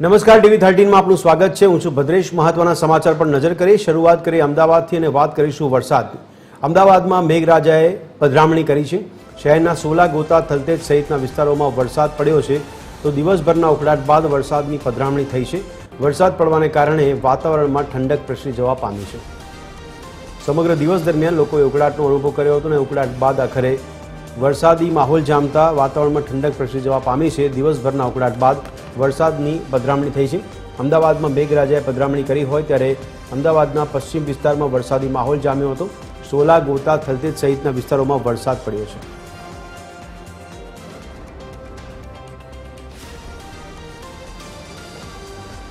નમસ્કાર, ટીવી થર્ટીનમાં આપનું સ્વાગત છે. હું છું ભદ્રેશ. મહત્વના સમાચાર પર નજર કરી, શરૂઆત કરી અમદાવાદથી અને વાત કરીશું વરસાદની અમદાવાદમાં મેઘરાજાએ પધરામણી કરી છે. શહેરના સોલા ગોતા થલતેજ સહિતના વિસ્તારોમાં વરસાદ પડ્યો છે. તો દિવસભરના ઉકળાટ બાદ વરસાદની પધરામણી થઈ છે. વરસાદ પડવાને કારણે વાતાવરણમાં ઠંડક પ્રસરી જવા પામી છે. સમગ્ર દિવસ દરમિયાન લોકોએ ઉકળાટનો અનુભવ કર્યો હતો અને ઉકળાટ બાદ આખરે વરસાદી માહોલ જામતા વાતાવરણમાં ઠંડક પ્રસરી જવા પામી છે. દિવસભરના ઉકળાટ બાદ વરસાદની પધરામણી થઈ છે. અમદાવાદમાં મેઘરાજાએ પધરામણી કરી હોય ત્યારે અમદાવાદના પશ્ચિમ વિસ્તારમાં વરસાદી માહોલ જામ્યો હતો. સોલા, ગોતા, થલતેજ સહિતના વિસ્તારોમાં વરસાદ પડ્યો છે.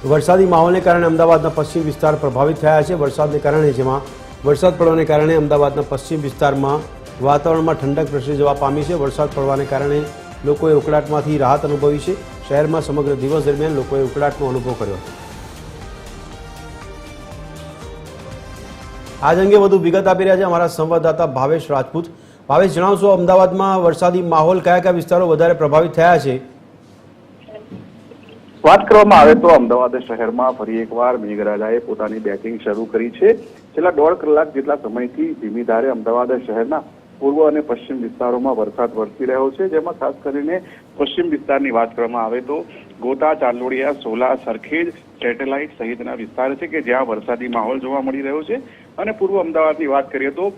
વરસાદી માહોલને કારણે અમદાવાદના પશ્ચિમ વિસ્તાર પ્રભાવિત થયા છે. વરસાદને કારણે જેમાં વરસાદ પડવાને કારણે અમદાવાદના પશ્ચિમ વિસ્તારમાં વાતાવરણમાં ઠંડક પ્રસરી જવા પામી છે. વરસાદ પડવાને કારણે લોકોએ ઉકળાટમાંથી રાહત અનુભવી છે. શહેરમાં સમગ્ર દિવસ દરમિયાન લોકોએ ઉકળાટનો અનુભવ કર્યો. હતો આજ અંગે વધુ વિગત આપી રહ્યા છે અમારા સંવાદદાતા ભાવેશ રાજપૂત. ભાવેશ, જણાવશો અમદાવાદમાં વરસાદી માહોલ કયા કયા વિસ્તારો વધારે પ્રભાવિત થયા છે? વાત કરવામાં આવે તો અમદાવાદ શહેરમાં ફરી એકવાર મેઘરાજાએ પોતાની બેટિંગ શરૂ કરી છે. છેલ્લા દોઢ કલાક જેટલા સમયથી ધીમી ધારે અમદાવાદ શહેરના પૂર્વ અને પશ્ચિમ વિસ્તારોમાં વરસાદ વરસી રહ્યો છે, જેમાં ખાસ કરીને પશ્ચિમ વિસ્તારની વાત કરવામાં આવે તો ગોતા, ચાંદોડિયા, સોલા, સરખેજ, સેટેલાઇટ સહિતના વિસ્તાર છે કે જ્યાં વરસાદી માહોલ જોવા મળી રહ્યો છે. અને પૂર્વ અમદાવાદની વાત કરીએ તો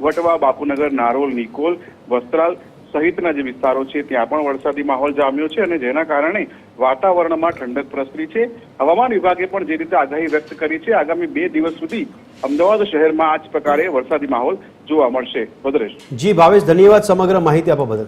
વટવા, બાપુનગર, નારોલ, નિકોલ, વસ્ત્રાલ સહિતના જે વિસ્તારો છે, ત્યાં પણ વરસાદી માહોલ જામ્યો છે અને જેના કારણે વાતાવરણમાં ઠંડક પ્રસરી છે. હવામાન વિભાગે પણ જે રીતે આગાહી વ્યક્ત કરી છે, આગામી બે દિવસ સુધી અમદાવાદ શહેરમાં આ જ પ્રકારે વરસાદી માહોલ જોવા મળશે. ભદ્રેશ. જી ભાવેશ ધન્યવાદ. સમગ્ર માહિતી આપવા બદલ